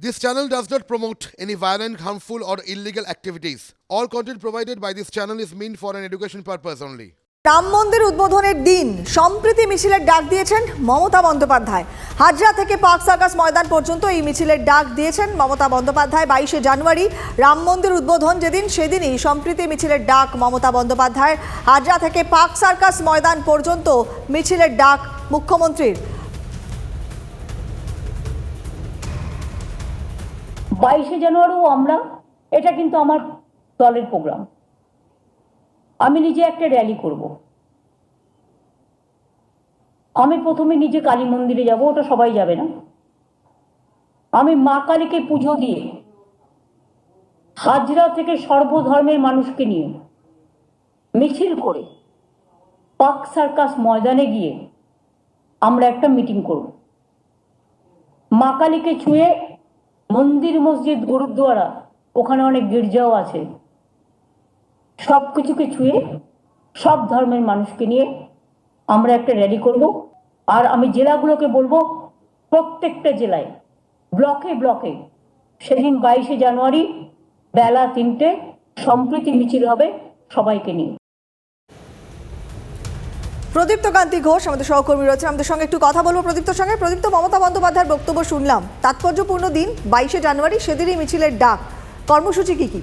This channel does not promote any violent, harmful, or illegal activities. All content provided by this channel is meant for an education purpose only. Ram মন্দির উদ্বোধনের দিন সম্প্রীতি মিছিলের ডাক দিয়েছেন মমতা বন্দ্যোপাধ্যায় হাজরা থেকে পার্ক সার্কাস ময়দান পর্যন্ত এই মিছিলের ডাক দিয়েছেন মমতা বন্দ্যোপাধ্যায় বাইশে জানুয়ারি রাম মন্দির উদ্বোধন যেদিন সেদিনই সম্প্রীতি মিছিলের ডাক মমতা বন্দ্যোপাধ্যায় হাজরা থেকে পার্ক সার্কাস ময়দান পর্যন্ত মিছিলের ডাক মুখ্যমন্ত্রীর বাইশে জানুয়ারিও আমরা, এটা কিন্তু আমার দলের প্রোগ্রাম আমি নিজে একটা র্যালি করব। আমি প্রথমে নিজে কালী মন্দিরে যাব, ওটা সবাই যাবে না। আমি মা কালীকে পুজো দিয়ে হাজরা থেকে সর্বধর্মের মানুষকে নিয়ে মিছিল করে পাক সার্কাস ময়দানে গিয়ে আমরা একটা মিটিং করব। মা কালীকে ছুঁয়ে মন্দির, মসজিদ গুরুদ্বারা ওখানে অনেক গির্জাও আছে। সব কিছুকে ছুঁয়ে, সব ধর্মের মানুষকে নিয়ে আমরা একটা র্যালি করব। আর আমি জেলাগুলোকে বলব, প্রত্যেকটা জেলায়, ব্লকে ব্লকে, সেদিন বাইশে জানুয়ারি, বেলা তিনটে, সম্প্রীতি মিছিল হবে সবাইকে নিয়ে। প্রদীপ্ত কান্তি ঘোষ, আমাদের সহকর্মী রয়েছেন। আমাদের সঙ্গে একটু কথা বলব প্রদীপ্তর সঙ্গে। প্রদীপ্ত, মমতা বন্দ্যোপাধ্যায়ের বক্তব্য শুনলাম। তাৎপর্যপূর্ণ দিন, বাইশে জানুয়ারি, সেদিনই মিছিলের ডাক। কর্মসূচি কি কি?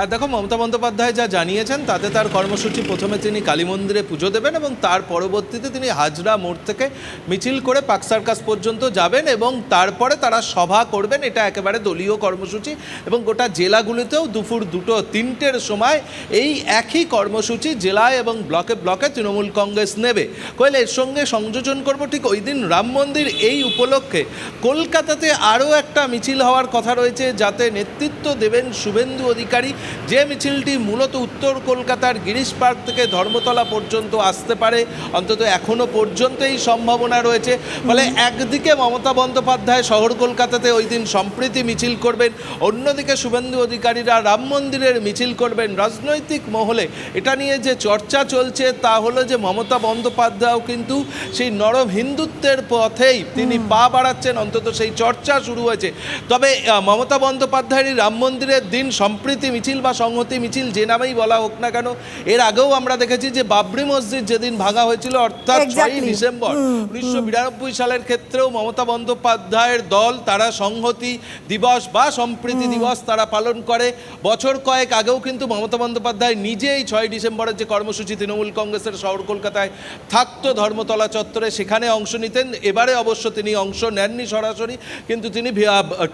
আর দেখো, মমতা বন্দ্যোপাধ্যায় যা জানিয়েছেন, তাতে তার কর্মসূচি প্রথমে তিনি কালী মন্দিরে পুজো দেবেন এবং তার পরবর্তীতে তিনি হাজরা মোড় থেকে মিছিল করে পাক সার্কাস পর্যন্ত যাবেন এবং তারপরে তারা সভা করবেন। এটা একেবারে দলীয় কর্মসূচি এবং গোটা জেলাগুলিতেও দুপুর দুটো তিনটের সময় এই একই কর্মসূচি জেলায় এবং ব্লকে ব্লকে তৃণমূল কংগ্রেস নেবে। কইলে এর সঙ্গে সংযোজন করব ঠিক ওই দিন রাম মন্দির এই উপলক্ষে। কলকাতাতে আরও একটা মিছিল হওয়ার কথা রয়েছে, যাতে নেতৃত্ব দেবেন শুভেন্দু অধিকারী যে মিছিলটি মূলত উত্তর কলকাতার গিরিশ পার্ক থেকে ধর্মতলা পর্যন্ত আসতে পারে অন্তত এখনও পর্যন্ত এই সম্ভাবনা রয়েছে। ফলে একদিকে মমতা বন্দ্যোপাধ্যায় শহর কলকাতাতে ওই দিন সম্প্রীতি মিছিল করবেন অন্যদিকে শুভেন্দু অধিকারীরা রাম মন্দিরের মিছিল করবেন। রাজনৈতিক মহলে এটা নিয়ে যে চর্চা চলছে তা হলো যে মমতা বন্দ্যোপাধ্যায়ও কিন্তু সেই নরম হিন্দুত্বের পথেই তিনি পা বাড়াচ্ছেন অন্তত সেই চর্চা শুরু হয়েছে। তবে মমতা বন্দ্যোপাধ্যায়ের রাম মন্দিরের দিন সম্প্রীতি মিছিল বা সংহতি মিছিল যে নামেই বলা হোক না কেন এর আগেও আমরা দেখেছি যে বাবরি মসজিদ যেদিন ভাঙা হয়েছিল অর্থাৎ ছয়ই ডিসেম্বর উনিশশো বিরানব্বই সালের ক্ষেত্রেও মমতা বন্দ্যোপাধ্যায়ের দল তারা সংহতি দিবস বা সম্প্রীতি দিবস তারা পালন করে। বছর কয়েক আগেও কিন্তু মমতা বন্দ্যোপাধ্যায় নিজেই ছয় ডিসেম্বরের যে কর্মসূচি তৃণমূল কংগ্রেসের শহর কলকাতায় থাকতো ধর্মতলা চত্বরে সেখানে অংশ নিতেন। এবারে অবশ্য তিনি অংশ নেননি সরাসরি কিন্তু তিনি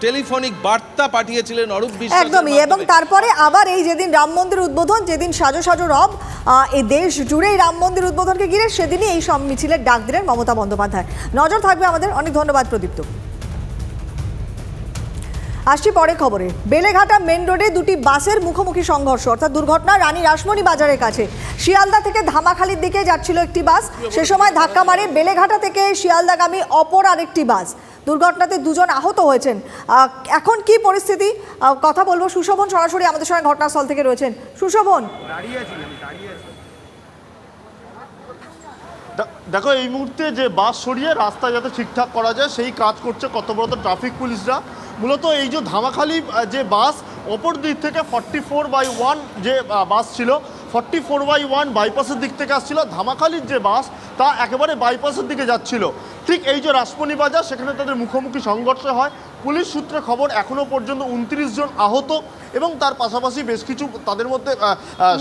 টেলিফোনিক বার্তা পাঠিয়েছিলেন অরূপ একদমই এবং তারপরে আবার এই যেদিন রাম মন্দির উদ্বোধন, যেদিন সাজো সাজো রব এই দেশ জুড়ে এই রাম মন্দির উদ্বোধনকে ঘিরে সেদিনই এই সব মিছিলের ডাক দিলেন মমতা বন্দ্যোপাধ্যায়। নজর থাকবে আমাদের। অনেক ধন্যবাদ প্রদীপ্ত। আসছি পরে খবরে। বেলেঘাটা মেন রোডে দুটি বাসের মুখোমুখি সংঘর্ষ, অর্থাৎ দুর্ঘটনা রানী রাসমণি বাজারের কাছে। শিয়ালদা থেকে ধামাখালির দিকে যাচ্ছিল একটি বাস। সে সময় ধাক্কা মারে বেলেঘাটা থেকে শিয়ালদাগামী অপর আরেকটি বাস। দুর্ঘটনাতে দুজন আহত হয়েছেন। এখন কি পরিস্থিতি? কথা বলব সুশোভন সরাসরি আমাদের সঙ্গে ঘটনাস্থল থেকে রয়েছেন। সুশোভন। দে- দেখো, এই মুহূর্তে যে বাস সরিয়ে রাস্তা যাতে ঠিকঠাক করা যায়, সেই কাজ করছে কর্তব্যরত ট্রাফিক পুলিশরা। মূলত এই যে ধামাখালি যে বাস, অপর দিক থেকে ফর্টি ফোর বাই ওয়ান যে বাস ছিল, ফর্টি ফোর বাই ওয়ান বাইপাসের দিক থেকে আসছিল। ধামাখালির যে বাস, তা একেবারে বাইপাসের দিকে যাচ্ছিল। ঠিক এই যে রাসমণি বাজার সেখানে তাদের মুখোমুখি সংঘর্ষ হয়। পুলিশ সূত্রে খবর এখনও পর্যন্ত উনত্রিশ জন আহত এবং তার পাশাপাশি বেশ কিছু তাদের মধ্যে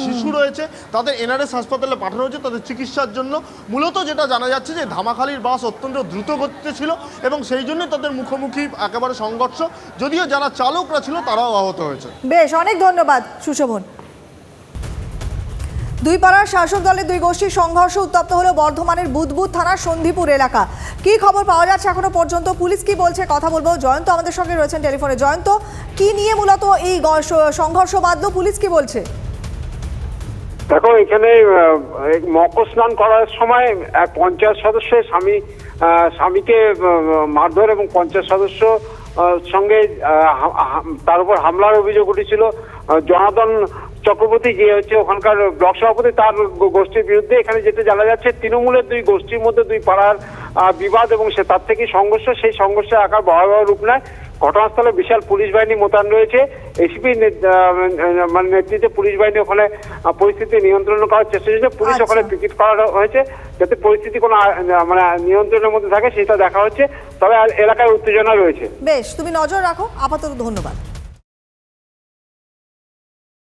শিশু রয়েছে। তাদের এনআরএস হাসপাতালে পাঠানো হয়েছে তাদের চিকিৎসার জন্য। মূলত যেটা জানা যাচ্ছে যে ধামাখালির বাস অত্যন্ত দ্রুত গতিতে ছিল এবং সেই জন্যই তাদের মুখোমুখি একেবারে সংঘর্ষ। যদিও যারা চালকরা ছিল তারাও আহত হয়েছে। বেশ অনেক ধন্যবাদ সুশোভন। দুই পাড়ার শাসক দলের দুই গোষ্ঠীর সংঘর্ষ উত্তপ্ত হলো বর্ধমানের বুদবুদ থানার সন্ধিপুর এলাকা। কি খবর পাওয়া যাচ্ছে এখনও পর্যন্ত? পুলিশ কি বলছে? কথা বলব। জয়ন্ত আমাদের সঙ্গে রয়েছেন টেলিফোনে। জয়ন্ত কি নিয়ে মূলত এই সংঘর্ষ বাধ্য পুলিশ কি বলছে? দেখো এখানে মকর স্নান করার সময় এক পঞ্চায়েত সদস্যের স্বামী স্বামীকে মারধর এবং পঞ্চায়েত সদস্য সঙ্গে তার উপর হামলার অভিযোগ উঠেছিল। আহ, জনার্দন চক্রবর্তী যে হচ্ছে ওখানকার ব্লক সভাপতি তার গোষ্ঠীর বিরুদ্ধে এখানে যেটা জানা যাচ্ছে তৃণমূলের দুই গোষ্ঠীর মধ্যে দুই পাড়ার বিবাদ এবং সে তার থেকে সংঘর্ষ সেই সংঘর্ষের আকার ভয়াবহ রূপ নেয়। ঘটনাস্থলে বিশাল পুলিশ বাহিনী মোতায়েন রয়েছে। এসিপি মানে নেতৃত্বে পুলিশ বাহিনী ওখানে পরিস্থিতি নিয়ন্ত্রণ করার চেষ্টা চলছে। পুলিশ আচ্ছা। ওখানে পিকেট করা হয়েছে যাতে পরিস্থিতি কোনো মানে নিয়ন্ত্রণের মধ্যে থাকে সেটা দেখা হচ্ছে। তবে আর এলাকায় উত্তেজনা রয়েছে। বেশ তুমি নজর রাখো। আপাতত ধন্যবাদ।